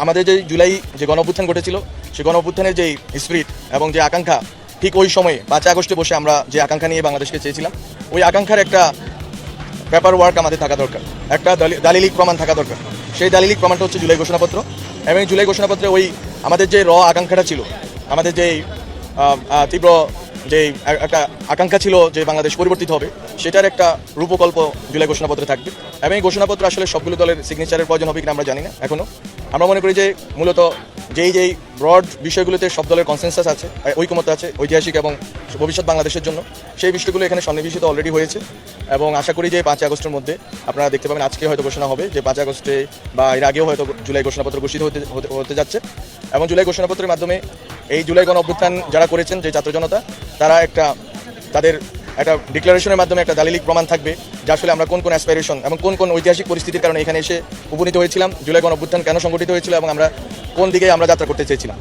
আমাদের যে জুলাই যে গণ অভ্যুত্থান ঘটেছিল, সেই গণ অভ্যুত্থানের যে স্পিরিট এবং যে আকাঙ্ক্ষা, ঠিক ওই সময়ে পাঁচ আগস্টে বসে আমরা যে আকাঙ্ক্ষা নিয়ে বাংলাদেশকে চেয়েছিলাম, ওই আকাঙ্ক্ষার একটা পেপার ওয়ার্ক আমাদের থাকা দরকার, একটা দালি- দালিলিক প্রমাণ থাকা দরকার। সেই দালিলিক প্রমাণটা হচ্ছে জুলাই ঘোষণাপত্র এবং জুলাই ঘোষণাপত্রে ওই আমাদের যে র আকাঙ্ক্ষাটা ছিল, আমাদের যে তীব্র যে একটা আকাঙ্ক্ষা ছিল যে বাংলাদেশ পরিবর্তিত হবে, সেটার একটা রূপকল্প জুলাই ঘোষণাপত্রে থাকবে। এবং এই ঘোষণাপত্র আসলে সবগুলো দলের সিগনেচারের প্রয়োজন হবে কিনা আমরা জানি না, এখনও। আমরা মনে করি যে মূলত যেই যেই ব্রড বিষয়গুলোতে সব দলের কনসেন্সাস আছে আহ, ঐকমত্য আছে ঐতিহাসিক এবং ভবিষ্যৎ বাংলাদেশের জন্য সেই বিষয়গুলো এখানে সন্নিবেশিত অলরেডি হয়েছে। এবং আশা করি যে পাঁচ আগস্টের মধ্যে আপনারা দেখতে পাবেন আজকে হয়তো ঘোষণা হবে যে পাঁচ আগস্টে বা এর আগেও হয়তো জুলাই ঘোষণাপত্র ঘোষিত হতে- হতে যাচ্ছে। এবং জুলাই ঘোষণাপত্রের মাধ্যমে এই জুলাই গণ অভ্যুত্থান যারা করেছেন যে ছাত্র জনতা তারা একটা তাদের একটা ডিক্লারেশনের মাধ্যমে একটা দালিলিক প্রমাণ থাকবে যে আসলে আমরা কোন কোন অ্যাসপাইরেশন এবং কোন কোন ঐতিহাসিক পরিস্থিতির কারণে এখানে এসে উপনীত হয়েছিলাম, জুলাই গণ অভ্যুত্থান কেন সংগঠিত হয়েছিল এবং আমরা কোন দিকে আমরা যাত্রা করতে চেয়েছিলাম।